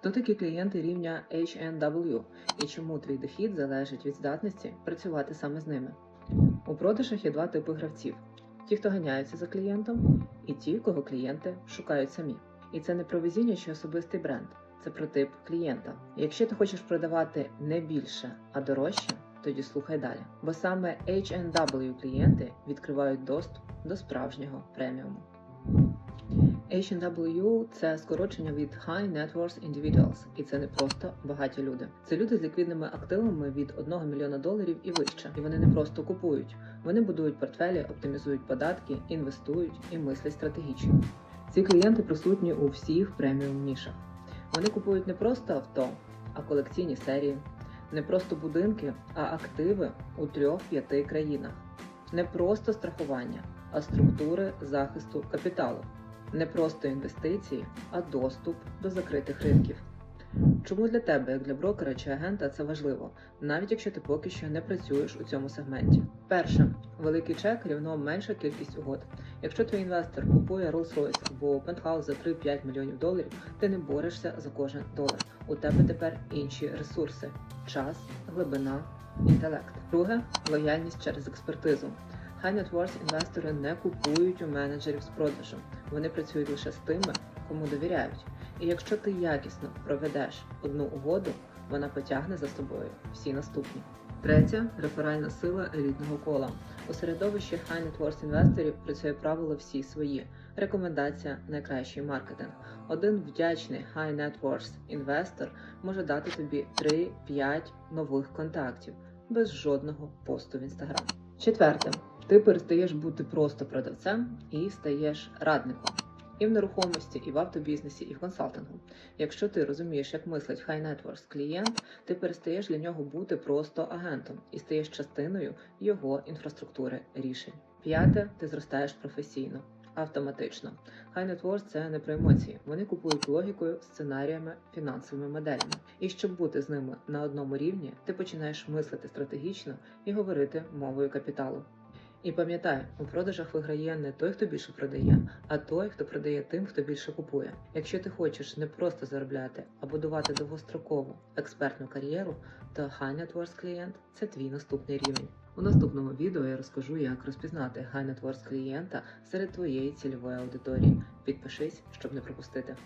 Хто такі клієнти рівня HNW і чому твій дохід залежить від здатності працювати саме з ними? У продажах є два типи гравців: ті, хто ганяються за клієнтом, і ті, кого клієнти шукають самі. І це не про везіння чи особистий бренд, це про тип клієнта. Якщо ти хочеш продавати не більше, а дорожче, тоді слухай далі. Бо саме HNW клієнти відкривають доступ до справжнього преміуму. H&W – це скорочення від High Net Worth Individuals, і це не просто багаті люди. Це люди з ліквідними активами від 1 мільйона доларів і вище. І вони не просто купують, вони будують портфелі, оптимізують податки, інвестують і мислять стратегічно. Ці клієнти присутні у всіх преміум нішах. Вони купують не просто авто, а колекційні серії, не просто будинки, а активи у трьох-п'яти країнах, не просто страхування, а структури захисту капіталу не просто інвестиції, а доступ до закритих ринків. Чому для тебе, як для брокера чи агента, це важливо, навіть якщо ти поки що не працюєш у цьому сегменті? Перше, великий чек рівно менша кількість угод. Якщо твій інвестор купує Rolls-Royce або пентхаус за 3-5 мільйонів доларів, ти не борешся за кожен долар. У тебе тепер інші ресурси: час, глибина, інтелект. Друге лояльність через експертизу. High Net Worth інвестори не купують у менеджерів з продажу. Вони працюють лише з тими, кому довіряють. І якщо ти якісно проведеш одну угоду, вона потягне за собою всі наступні. Третя реферальна сила елітного кола. У середовищі High Net Worth інвесторів працює правило всі свої. Рекомендація найкращий маркетинг. Один вдячний High Net Worth інвестор може дати тобі 3-5 нових контактів без жодного посту в інстаграм. Четверте, ти перестаєш бути просто продавцем і стаєш радником. І в нерухомості, і в автобізнесі, і в консалтингу. Якщо ти розумієш, як мислить High Net Worth клієнт, ти перестаєш для нього бути просто агентом і стаєш частиною його інфраструктури рішень. П'яте, ти зростаєш професійно, автоматично. High Net Worth – це не про емоції. Вони купують логікою, сценаріями, фінансовими моделями. І щоб бути з ними на одному рівні, ти починаєш мислити стратегічно і говорити мовою капіталу. І пам'ятай, у продажах виграє не той, хто більше продає, а той, хто продає тим, хто більше купує. Якщо ти хочеш не просто заробляти, а будувати довгострокову експертну кар'єру, то High Net клієнт це твій наступний рівень. У наступному відео я розкажу, як розпізнати High Net клієнта серед твоєї цільової аудиторії. Підпишись, щоб не пропустити.